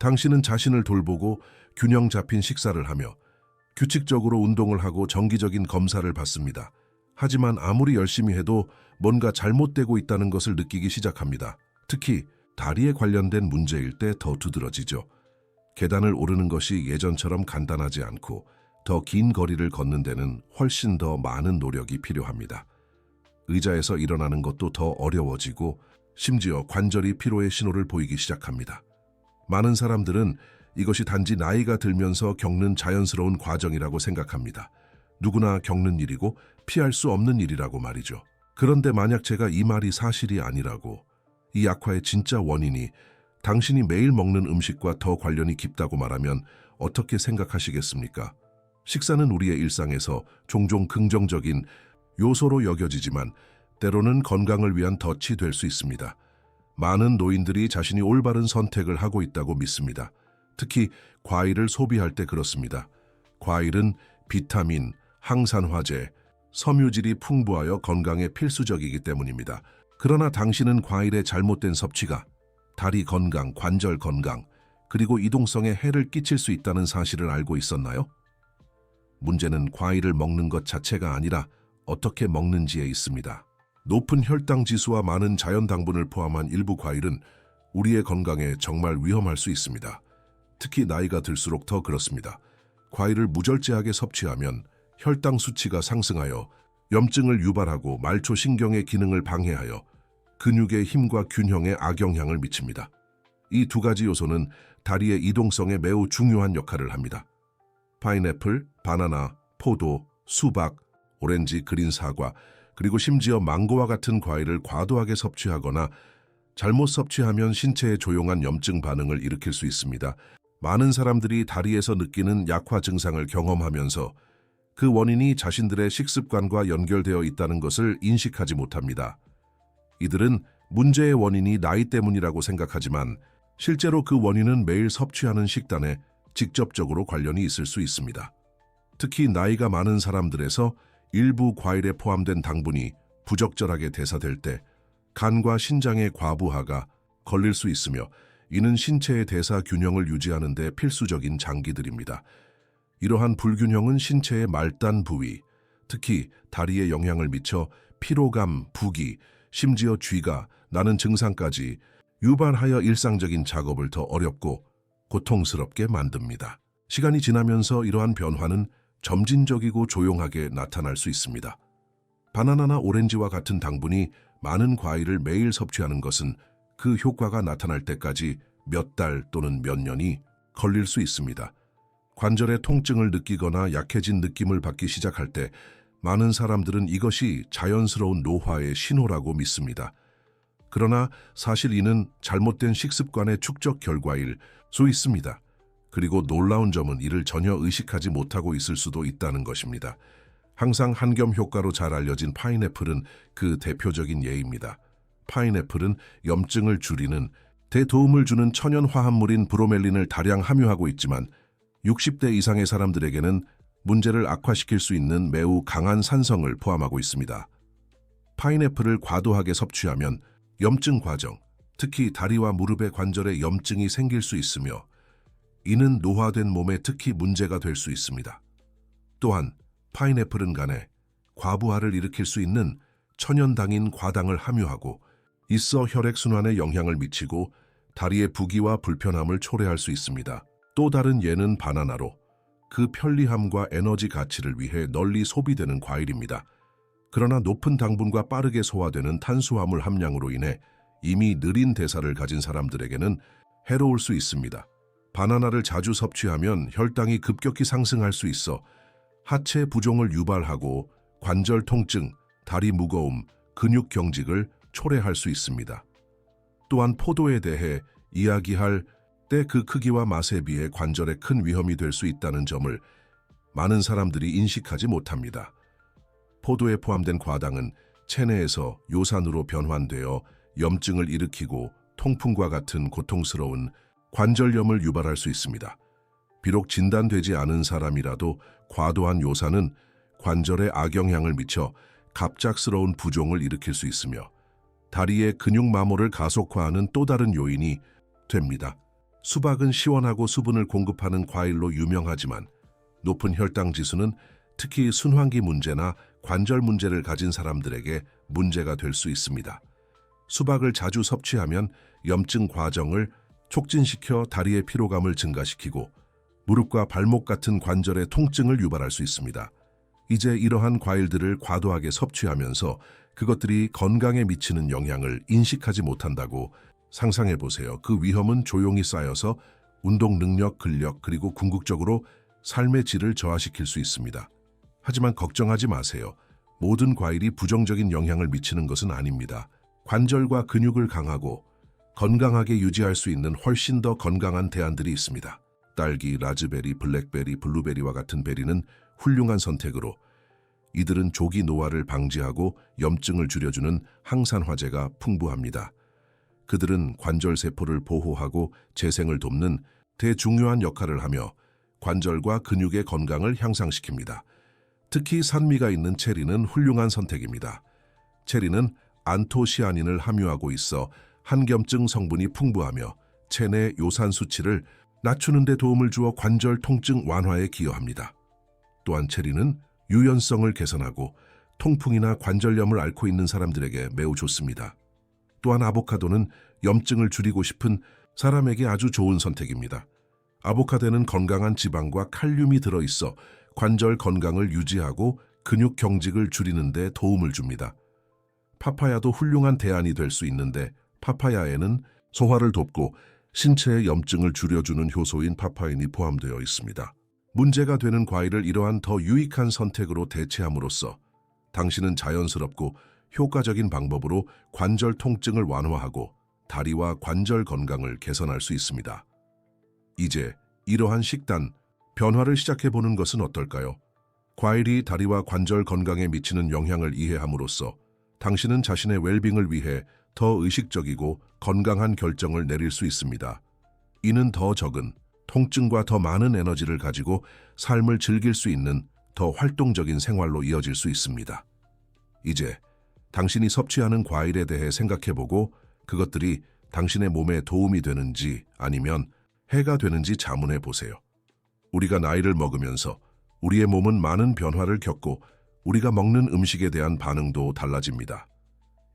당신은 자신을 돌보고 균형 잡힌 식사를 하며 규칙적으로 운동을 하고 정기적인 검사를 받습니다. 하지만 아무리 열심히 해도 뭔가 잘못되고 있다는 것을 느끼기 시작합니다. 특히 다리에 관련된 문제일 때 더 두드러지죠. 계단을 오르는 것이 예전처럼 간단하지 않고 더 긴 거리를 걷는 데는 훨씬 더 많은 노력이 필요합니다. 의자에서 일어나는 것도 더 어려워지고 심지어 관절이 피로의 신호를 보이기 시작합니다. 많은 사람들은 이것이 단지 나이가 들면서 겪는 자연스러운 과정이라고 생각합니다. 누구나 겪는 일이고 피할 수 없는 일이라고 말이죠. 그런데 만약 제가 이 말이 사실이 아니라고 이 약화의 진짜 원인이 당신이 매일 먹는 음식과 더 관련이 깊다고 말하면 어떻게 생각하시겠습니까? 식사는 우리의 일상에서 종종 긍정적인 요소로 여겨지지만 때로는 건강을 위한 덫이 될 수 있습니다. 많은 노인들이 자신이 올바른 선택을 하고 있다고 믿습니다. 특히 과일을 소비할 때 그렇습니다. 과일은 비타민, 항산화제, 섬유질이 풍부하여 건강에 필수적이기 때문입니다. 그러나 당신은 과일의 잘못된 섭취가 다리 건강, 관절 건강, 그리고 이동성에 해를 끼칠 수 있다는 사실을 알고 있었나요? 문제는 과일을 먹는 것 자체가 아니라 어떻게 먹는지에 있습니다. 높은 혈당 지수와 많은 자연 당분을 포함한 일부 과일은 우리의 건강에 정말 위험할 수 있습니다. 특히 나이가 들수록 더 그렇습니다. 과일을 무절제하게 섭취하면 혈당 수치가 상승하여 염증을 유발하고 말초 신경의 기능을 방해하여 근육의 힘과 균형에 악영향을 미칩니다. 이 두 가지 요소는 다리의 이동성에 매우 중요한 역할을 합니다. 파인애플, 바나나, 포도, 수박, 오렌지, 그린 사과, 그리고 심지어 망고와 같은 과일을 과도하게 섭취하거나 잘못 섭취하면 신체에 조용한 염증 반응을 일으킬 수 있습니다. 많은 사람들이 다리에서 느끼는 약화 증상을 경험하면서 그 원인이 자신들의 식습관과 연결되어 있다는 것을 인식하지 못합니다. 이들은 문제의 원인이 나이 때문이라고 생각하지만 실제로 그 원인은 매일 섭취하는 식단에 직접적으로 관련이 있을 수 있습니다. 특히 나이가 많은 사람들에서 일부 과일에 포함된 당분이 부적절하게 대사될 때 간과 신장의 과부하가 걸릴 수 있으며 이는 신체의 대사 균형을 유지하는 데 필수적인 장기들입니다. 이러한 불균형은 신체의 말단 부위, 특히 다리에 영향을 미쳐 피로감, 부기, 심지어 쥐가 나는 증상까지 유발하여 일상적인 작업을 더 어렵고 고통스럽게 만듭니다. 시간이 지나면서 이러한 변화는 점진적이고 조용하게 나타날 수 있습니다. 바나나나 오렌지와 같은 당분이 많은 과일을 매일 섭취하는 것은 그 효과가 나타날 때까지 몇 달 또는 몇 년이 걸릴 수 있습니다. 관절의 통증을 느끼거나 약해진 느낌을 받기 시작할 때 많은 사람들은 이것이 자연스러운 노화의 신호라고 믿습니다. 그러나 사실 이는 잘못된 식습관의 축적 결과일 수 있습니다. 그리고 놀라운 점은 이를 전혀 의식하지 못하고 있을 수도 있다는 것입니다. 항상 한겸 효과로 잘 알려진 파인애플은 그 대표적인 예입니다. 파인애플은 염증을 줄이는 대도움을 주는 천연 화합물인 브로멜린을 다량 함유하고 있지만 60대 이상의 사람들에게는 문제를 악화시킬 수 있는 매우 강한 산성을 포함하고 있습니다. 파인애플을 과도하게 섭취하면 염증 과정, 특히 다리와 무릎의 관절에 염증이 생길 수 있으며 이는 노화된 몸에 특히 문제가 될 수 있습니다. 또한 파인애플은 간에 과부하를 일으킬 수 있는 천연당인 과당을 함유하고 있어 혈액순환에 영향을 미치고 다리의 부기와 불편함을 초래할 수 있습니다. 또 다른 예는 바나나로 그 편리함과 에너지 가치를 위해 널리 소비되는 과일입니다. 그러나 높은 당분과 빠르게 소화되는 탄수화물 함량으로 인해 이미 느린 대사를 가진 사람들에게는 해로울 수 있습니다. 바나나를 자주 섭취하면 혈당이 급격히 상승할 수 있어 하체 부종을 유발하고 관절 통증, 다리 무거움, 근육 경직을 초래할 수 있습니다. 또한 포도에 대해 이야기할 때 그 크기와 맛에 비해 관절에 큰 위험이 될 수 있다는 점을 많은 사람들이 인식하지 못합니다. 포도에 포함된 과당은 체내에서 요산으로 변환되어 염증을 일으키고 통풍과 같은 고통스러운 관절염을 유발할 수 있습니다. 비록 진단되지 않은 사람이라도 과도한 요산은 관절에 악영향을 미쳐 갑작스러운 부종을 일으킬 수 있으며 다리의 근육 마모를 가속화하는 또 다른 요인이 됩니다. 수박은 시원하고 수분을 공급하는 과일로 유명하지만 높은 혈당 지수는 특히 순환기 문제나 관절 문제를 가진 사람들에게 문제가 될 수 있습니다. 수박을 자주 섭취하면 염증 과정을 촉진시켜 다리의 피로감을 증가시키고 무릎과 발목 같은 관절의 통증을 유발할 수 있습니다. 이제 이러한 과일들을 과도하게 섭취하면서 그것들이 건강에 미치는 영향을 인식하지 못한다고 상상해 보세요. 그 위험은 조용히 쌓여서 운동 능력, 근력, 그리고 궁극적으로 삶의 질을 저하시킬 수 있습니다. 하지만 걱정하지 마세요. 모든 과일이 부정적인 영향을 미치는 것은 아닙니다. 관절과 근육을 강하고 건강하게 유지할 수 있는 훨씬 더 건강한 대안들이 있습니다. 딸기, 라즈베리, 블랙베리, 블루베리와 같은 베리는 훌륭한 선택으로 이들은 조기 노화를 방지하고 염증을 줄여주는 항산화제가 풍부합니다. 그들은 관절 세포를 보호하고 재생을 돕는 대중요한 역할을 하며 관절과 근육의 건강을 향상시킵니다. 특히 산미가 있는 체리는 훌륭한 선택입니다. 체리는 안토시아닌을 함유하고 있어 한겸증 성분이 풍부하며 체내 요산 수치를 낮추는 데 도움을 주어 관절 통증 완화에 기여합니다. 또한 체리는 유연성을 개선하고 통풍이나 관절염을 앓고 있는 사람들에게 매우 좋습니다. 또한 아보카도는 염증을 줄이고 싶은 사람에게 아주 좋은 선택입니다. 아보카도는 건강한 지방과 칼륨이 들어있어 관절 건강을 유지하고 근육 경직을 줄이는 데 도움을 줍니다. 파파야도 훌륭한 대안이 될 수 있는데 파파야에는 소화를 돕고 신체의 염증을 줄여주는 효소인 파파인이 포함되어 있습니다. 문제가 되는 과일을 이러한 더 유익한 선택으로 대체함으로써 당신은 자연스럽고 효과적인 방법으로 관절 통증을 완화하고 다리와 관절 건강을 개선할 수 있습니다. 이제 이러한 식단, 변화를 시작해보는 것은 어떨까요? 과일이 다리와 관절 건강에 미치는 영향을 이해함으로써 당신은 자신의 웰빙을 위해 더 의식적이고 건강한 결정을 내릴 수 있습니다. 이는 더 적은 통증과 더 많은 에너지를 가지고 삶을 즐길 수 있는 더 활동적인 생활로 이어질 수 있습니다. 이제 당신이 섭취하는 과일에 대해 생각해보고 그것들이 당신의 몸에 도움이 되는지 아니면 해가 되는지 자문해 보세요. 우리가 나이를 먹으면서 우리의 몸은 많은 변화를 겪고 우리가 먹는 음식에 대한 반응도 달라집니다.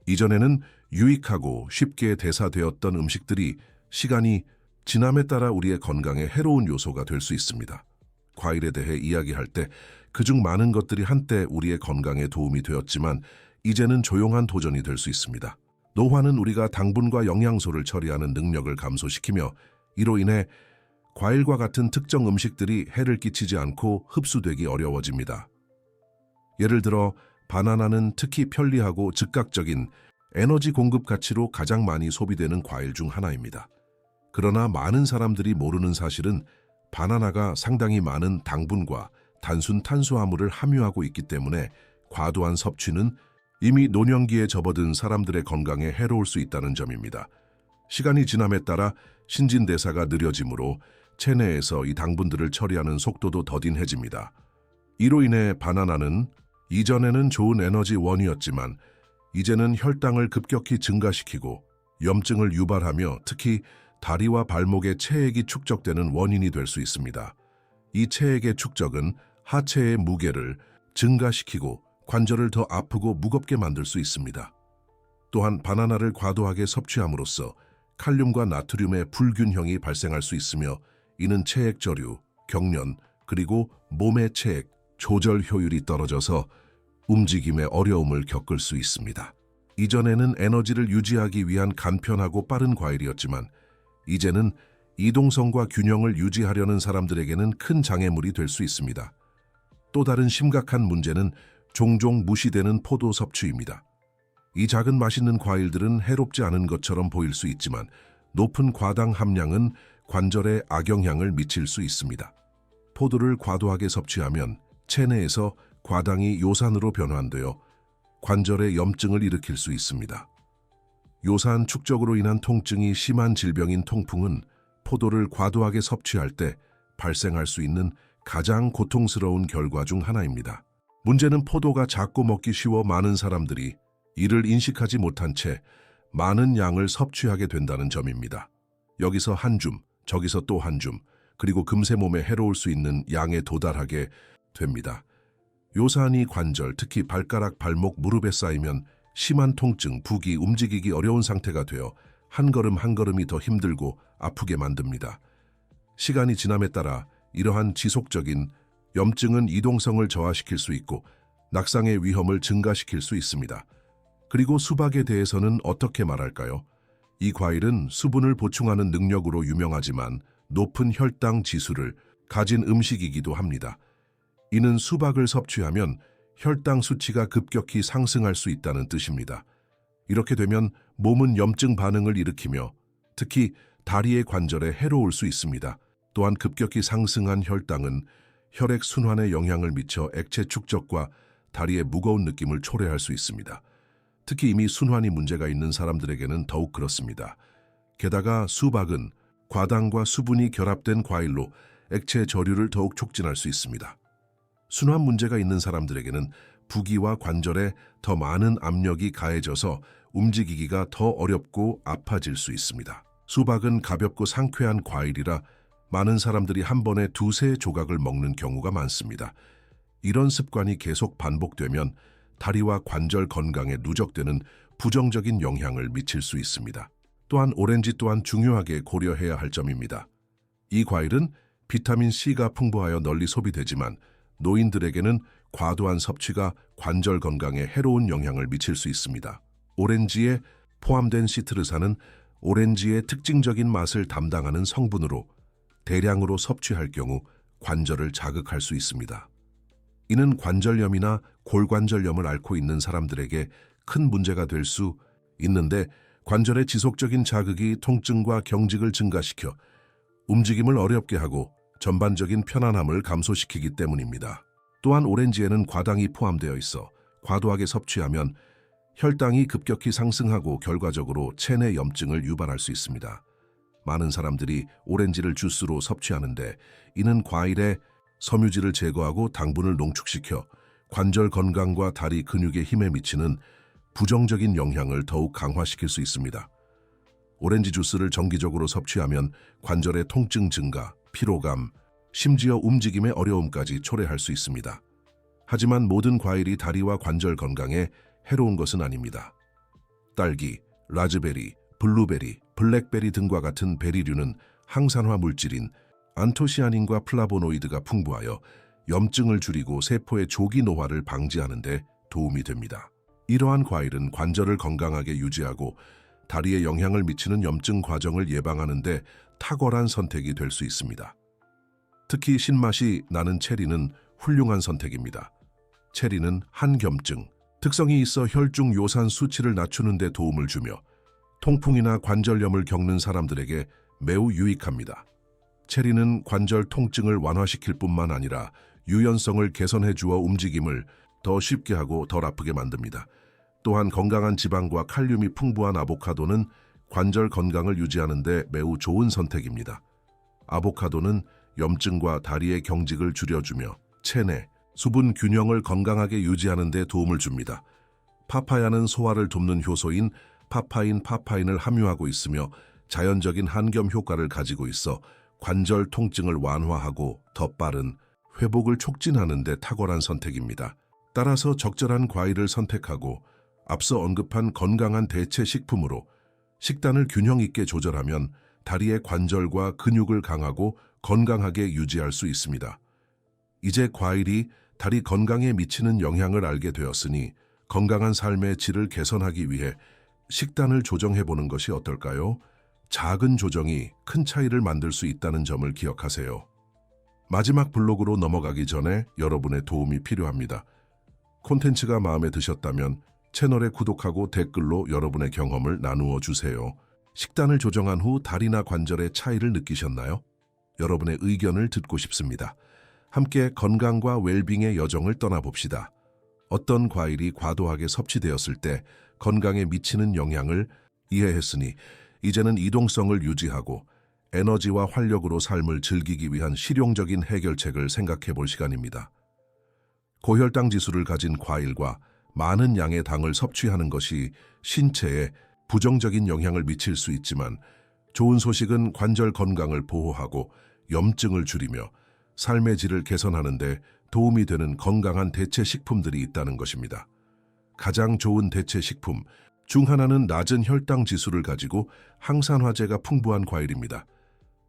이전에는 유익하고 쉽게 대사되었던 음식들이 시간이 지남에 따라 우리의 건강에 해로운 요소가 될 수 있습니다. 과일에 대해 이야기할 때 그중 많은 것들이 한때 우리의 건강에 도움이 되었지만 이제는 조용한 도전이 될 수 있습니다. 노화는 우리가 당분과 영양소를 처리하는 능력을 감소시키며 이로 인해 과일과 같은 특정 음식들이 해를 끼치지 않고 흡수되기 어려워집니다. 예를 들어 바나나는 특히 편리하고 즉각적인 에너지 공급 가치로 가장 많이 소비되는 과일 중 하나입니다. 그러나 많은 사람들이 모르는 사실은 바나나가 상당히 많은 당분과 단순 탄수화물을 함유하고 있기 때문에 과도한 섭취는 이미 노년기에 접어든 사람들의 건강에 해로울 수 있다는 점입니다. 시간이 지남에 따라 신진대사가 느려지므로 체내에서 이 당분들을 처리하는 속도도 더딘해집니다. 이로 인해 바나나는 이전에는 좋은 에너지 원이었지만 이제는 혈당을 급격히 증가시키고 염증을 유발하며 특히 다리와 발목의 체액이 축적되는 원인이 될 수 있습니다. 이 체액의 축적은 하체의 무게를 증가시키고 관절을 더 아프고 무겁게 만들 수 있습니다. 또한 바나나를 과도하게 섭취함으로써 칼륨과 나트륨의 불균형이 발생할 수 있으며 이는 체액 저류, 경련, 그리고 몸의 체액 조절 효율이 떨어져서 움직임에 어려움을 겪을 수 있습니다. 이전에는 에너지를 유지하기 위한 간편하고 빠른 과일이었지만 이제는 이동성과 균형을 유지하려는 사람들에게는 큰 장애물이 될 수 있습니다. 또 다른 심각한 문제는 종종 무시되는 포도 섭취입니다. 이 작은 맛있는 과일들은 해롭지 않은 것처럼 보일 수 있지만 높은 과당 함량은 관절에 악영향을 미칠 수 있습니다. 포도를 과도하게 섭취하면 체내에서 과당이 요산으로 변환되어 관절에 염증을 일으킬 수 있습니다. 요산 축적으로 인한 통증이 심한 질병인 통풍은 포도를 과도하게 섭취할 때 발생할 수 있는 가장 고통스러운 결과 중 하나입니다. 문제는 포도가 작고 먹기 쉬워 많은 사람들이 이를 인식하지 못한 채 많은 양을 섭취하게 된다는 점입니다. 여기서 한 줌, 저기서 또 한 줌, 그리고 금세 몸에 해로울 수 있는 양에 도달하게 됩니다. 요산이 관절, 특히 발가락, 발목, 무릎에 쌓이면 심한 통증, 부기, 움직이기 어려운 상태가 되어 한 걸음 한 걸음이 더 힘들고 아프게 만듭니다. 시간이 지남에 따라 이러한 지속적인 염증은 이동성을 저하시킬 수 있고 낙상의 위험을 증가시킬 수 있습니다. 그리고 수박에 대해서는 어떻게 말할까요? 이 과일은 수분을 보충하는 능력으로 유명하지만 높은 혈당 지수를 가진 음식이기도 합니다. 이는 수박을 섭취하면 혈당 수치가 급격히 상승할 수 있다는 뜻입니다. 이렇게 되면 몸은 염증 반응을 일으키며 특히 다리의 관절에 해로울 수 있습니다. 또한 급격히 상승한 혈당은 혈액 순환에 영향을 미쳐 액체 축적과 다리의 무거운 느낌을 초래할 수 있습니다. 특히 이미 순환이 문제가 있는 사람들에게는 더욱 그렇습니다. 게다가 수박은 과당과 수분이 결합된 과일로 액체 저류를 더욱 촉진할 수 있습니다. 순환 문제가 있는 사람들에게는 부기와 관절에 더 많은 압력이 가해져서 움직이기가 더 어렵고 아파질 수 있습니다. 수박은 가볍고 상쾌한 과일이라 많은 사람들이 한 번에 두세 조각을 먹는 경우가 많습니다. 이런 습관이 계속 반복되면 다리와 관절 건강에 누적되는 부정적인 영향을 미칠 수 있습니다. 또한 오렌지 또한 중요하게 고려해야 할 점입니다. 이 과일은 비타민 C가 풍부하여 널리 소비되지만 노인들에게는 과도한 섭취가 관절 건강에 해로운 영향을 미칠 수 있습니다. 오렌지에 포함된 시트르산은 오렌지의 특징적인 맛을 담당하는 성분으로 대량으로 섭취할 경우 관절을 자극할 수 있습니다. 이는 관절염이나 골관절염을 앓고 있는 사람들에게 큰 문제가 될 수 있는데 관절의 지속적인 자극이 통증과 경직을 증가시켜 움직임을 어렵게 하고 전반적인 편안함을 감소시키기 때문입니다. 또한 오렌지에는 과당이 포함되어 있어 과도하게 섭취하면 혈당이 급격히 상승하고 결과적으로 체내 염증을 유발할 수 있습니다. 많은 사람들이 오렌지를 주스로 섭취하는데 이는 과일의 섬유질을 제거하고 당분을 농축시켜 관절 건강과 다리 근육의 힘에 미치는 부정적인 영향을 더욱 강화시킬 수 있습니다. 오렌지 주스를 정기적으로 섭취하면 관절의 통증 증가, 피로감, 심지어 움직임의 어려움까지 초래할 수 있습니다. 하지만 모든 과일이 다리와 관절 건강에 해로운 것은 아닙니다. 딸기, 라즈베리, 블루베리, 블랙베리 등과 같은 베리류는 항산화 물질인 안토시아닌과 플라보노이드가 풍부하여 염증을 줄이고 세포의 조기 노화를 방지하는 데 도움이 됩니다. 이러한 과일은 관절을 건강하게 유지하고 다리에 영향을 미치는 염증 과정을 예방하는 데 탁월한 선택이 될 수 있습니다. 특히 신맛이 나는 체리는 훌륭한 선택입니다. 체리는 한겸증, 특성이 있어 혈중 요산 수치를 낮추는 데 도움을 주며 통풍이나 관절염을 겪는 사람들에게 매우 유익합니다. 체리는 관절 통증을 완화시킬 뿐만 아니라 유연성을 개선해 주어 움직임을 더 쉽게 하고 덜 아프게 만듭니다. 또한 건강한 지방과 칼륨이 풍부한 아보카도는 관절 건강을 유지하는 데 매우 좋은 선택입니다. 아보카도는 염증과 다리의 경직을 줄여주며 체내, 수분 균형을 건강하게 유지하는 데 도움을 줍니다. 파파야는 소화를 돕는 효소인 파파인 파파인을 함유하고 있으며 자연적인 한겸 효과를 가지고 있어 관절 통증을 완화하고 더 빠른 회복을 촉진하는 데 탁월한 선택입니다. 따라서 적절한 과일을 선택하고 앞서 언급한 건강한 대체 식품으로 식단을 균형 있게 조절하면 다리의 관절과 근육을 강하고 건강하게 유지할 수 있습니다. 이제 과일이 다리 건강에 미치는 영향을 알게 되었으니 건강한 삶의 질을 개선하기 위해 식단을 조정해 보는 것이 어떨까요? 작은 조정이 큰 차이를 만들 수 있다는 점을 기억하세요. 마지막 블록으로 넘어가기 전에 여러분의 도움이 필요합니다. 콘텐츠가 마음에 드셨다면 채널에 구독하고 댓글로 여러분의 경험을 나누어 주세요. 식단을 조정한 후 다리나 관절의 차이를 느끼셨나요? 여러분의 의견을 듣고 싶습니다. 함께 건강과 웰빙의 여정을 떠나봅시다. 어떤 과일이 과도하게 섭취되었을 때 건강에 미치는 영향을 이해했으니 이제는 이동성을 유지하고 에너지와 활력으로 삶을 즐기기 위한 실용적인 해결책을 생각해 볼 시간입니다. 고혈당 지수를 가진 과일과 많은 양의 당을 섭취하는 것이 신체에 부정적인 영향을 미칠 수 있지만 좋은 소식은 관절 건강을 보호하고 염증을 줄이며 삶의 질을 개선하는 데 도움이 되는 건강한 대체 식품들이 있다는 것입니다. 가장 좋은 대체 식품 중 하나는 낮은 혈당 지수를 가지고 항산화제가 풍부한 과일입니다.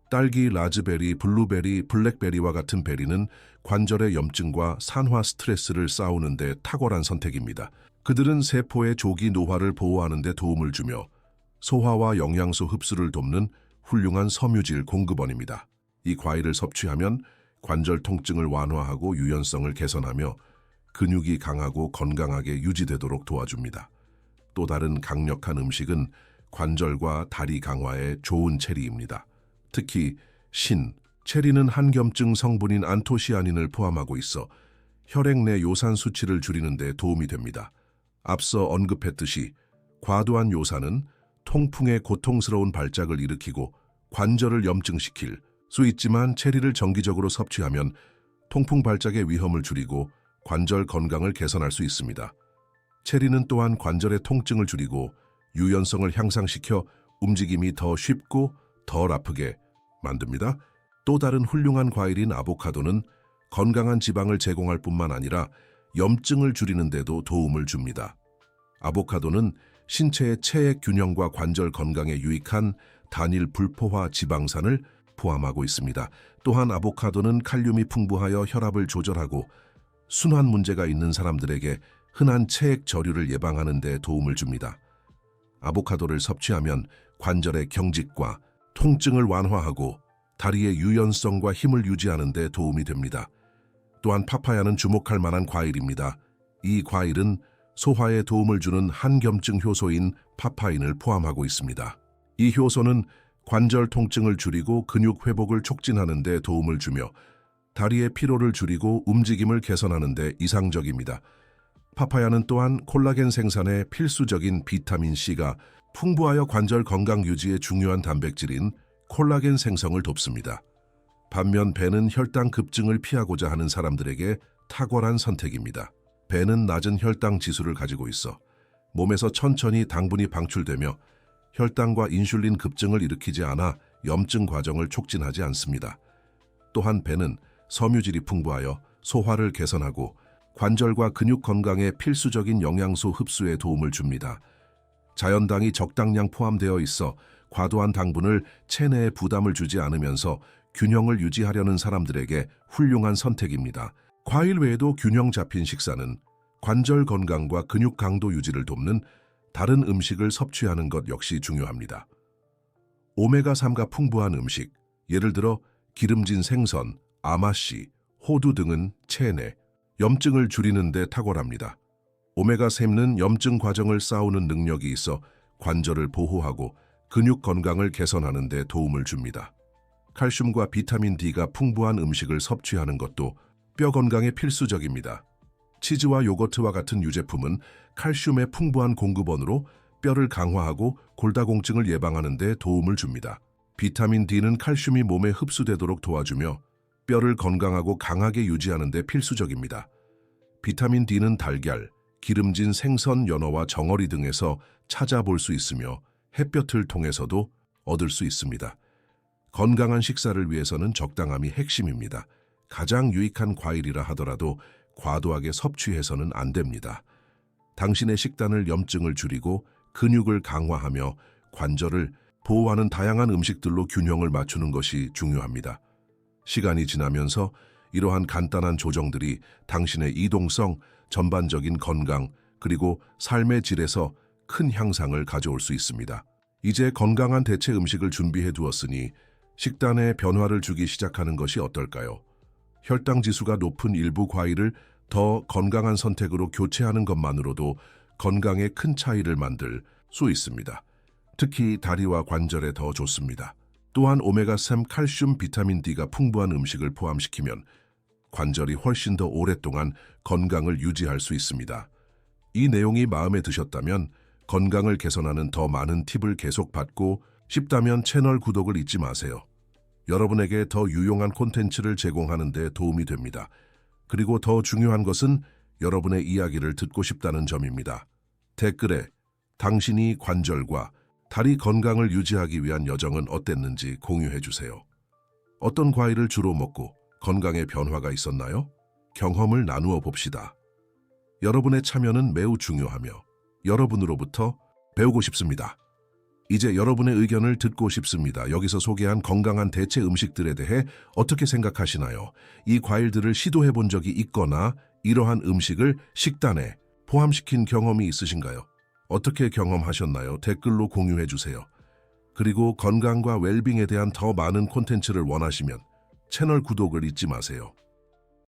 딸기, 라즈베리, 블루베리, 블랙베리와 같은 베리는 관절의 염증과 산화 스트레스를 쌓우는 데 탁월한 선택입니다. 그들은 세포의 조기 노화를 보호하는 데 도움을 주며 소화와 영양소 흡수를 돕는 훌륭한 섬유질 공급원입니다. 이 과일을 섭취하면 관절 통증을 완화하고 유연성을 개선하며 근육이 강하고 건강하게 유지되도록 도와줍니다. 또 다른 강력한 음식은 관절과 다리 강화에 좋은 체리입니다. 특히 신, 체리는 한겸증 성분인 안토시아닌을 포함하고 있어 혈액 내 요산 수치를 줄이는 데 도움이 됩니다. 앞서 언급했듯이 과도한 요산은 통풍의 고통스러운 발작을 일으키고 관절을 염증시킬 수 있지만 체리를 정기적으로 섭취하면 통풍 발작의 위험을 줄이고 관절 건강을 개선할 수 있습니다. 체리는 또한 관절의 통증을 줄이고 유연성을 향상시켜 움직임이 더 쉽고 덜 아프게 만듭니다. 또 다른 훌륭한 과일인 아보카도는 건강한 지방을 제공할 뿐만 아니라 염증을 줄이는 데도 도움을 줍니다. 아보카도는 신체의 체액 균형과 관절 건강에 유익한 단일 불포화 지방산을 포함하고 있습니다. 또한 아보카도는 칼륨이 풍부하여 혈압을 조절하고 순환 문제가 있는 사람들에게 흔한 체액 저류를 예방하는 데 도움을 줍니다. 아보카도를 섭취하면 관절의 경직과 통증을 완화하고 다리의 유연성과 힘을 유지하는 데 도움이 됩니다. 또한 파파야는 주목할 만한 과일입니다. 이 과일은 소화에 도움을 주는 한겸증 효소인 파파인을 포함하고 있습니다. 이 효소는 관절 통증을 줄이고 근육 회복을 촉진하는 데 도움을 주며 다리의 피로를 줄이고 움직임을 개선하는 데 이상적입니다. 파파야는 또한 콜라겐 생산에 필수적인 비타민 C가 풍부하여 관절 건강 유지에 중요한 단백질인 콜라겐 생성을 돕습니다. 반면 배는 혈당 급증을 피하고자 하는 사람들에게 탁월한 선택입니다. 배는 낮은 혈당 지수를 가지고 있어 몸에서 천천히 당분이 방출되며 혈당과 인슐린 급증을 일으키지 않아 염증 과정을 촉진하지 않습니다. 또한 배는 섬유질이 풍부하여 소화를 개선하고 관절과 근육 건강에 필수적인 영양소 흡수에 도움을 줍니다. 자연당이 적당량 포함되어 있어 과도한 당분을 체내에 부담을 주지 않으면서 균형을 유지하려는 사람들에게 훌륭한 선택입니다. 과일 외에도 균형 잡힌 식사는 관절 건강과 근육 강도 유지를 돕는 다른 음식을 섭취하는 것 역시 중요합니다. 오메가3가 풍부한 음식, 예를 들어 기름진 생선, 아마씨, 호두 등은 체내, 염증을 줄이는 데 탁월합니다. 오메가3는 염증 과정을 싸우는 능력이 있어 관절을 보호하고 근육 건강을 개선하는 데 도움을 줍니다. 칼슘과 비타민 D가 풍부한 음식을 섭취하는 것도 뼈 건강에 필수적입니다. 치즈와 요거트와 같은 유제품은 칼슘의 풍부한 공급원으로 뼈를 강화하고 골다공증을 예방하는 데 도움을 줍니다. 비타민 D는 칼슘이 몸에 흡수되도록 도와주며 뼈를 건강하고 강하게 유지하는 데 필수적입니다. 비타민 D는 달걀, 기름진 생선, 연어와 정어리 등에서 찾아볼 수 있으며 햇볕을 통해서도 얻을 수 있습니다. 건강한 식사를 위해서는 적당함이 핵심입니다. 가장 유익한 과일이라 하더라도 과도하게 섭취해서는 안 됩니다. 당신의 식단을 염증을 줄이고 근육을 강화하며 관절을 보호하는 다양한 음식들로 균형을 맞추는 것이 중요합니다. 시간이 지나면서 이러한 간단한 조정들이 당신의 이동성, 전반적인 건강, 그리고 삶의 질에서 큰 향상을 가져올 수 있습니다. 이제 건강한 대체 음식을 준비해 두었으니 식단에 변화를 주기 시작하는 것이 어떨까요? 혈당 지수가 높은 일부 과일을 더 건강한 선택으로 교체하는 것만으로도 건강에 큰 차이를 만들 수 있습니다. 특히 다리와 관절에 더 좋습니다. 또한 오메가3 칼슘 비타민 D가 풍부한 음식을 포함시키면 관절이 훨씬 더 오랫동안 건강을 유지할 수 있습니다. 이 내용이 마음에 드셨다면 건강을 개선하는 더 많은 팁을 계속 받고 싶다면 채널 구독을 잊지 마세요. 여러분에게 더 유용한 콘텐츠를 제공하는 데 도움이 됩니다. 그리고 더 중요한 것은 여러분의 이야기를 듣고 싶다는 점입니다. 댓글에 당신이 관절과 다리 건강을 유지하기 위한 여정은 어땠는지 공유해 주세요. 어떤 과일을 주로 먹고 건강에 변화가 있었나요? 경험을 나누어 봅시다. 여러분의 참여는 매우 중요하며 여러분으로부터 배우고 싶습니다. 이제 여러분의 의견을 듣고 싶습니다. 여기서 소개한 건강한 대체 음식들에 대해 어떻게 생각하시나요? 이 과일들을 시도해 본 적이 있거나 이러한 음식을 식단에 포함시킨 경험이 있으신가요? 어떻게 경험하셨나요? 댓글로 공유해 주세요. 그리고 건강과 웰빙에 대한 더 많은 콘텐츠를 원하시면 채널 구독을 잊지 마세요.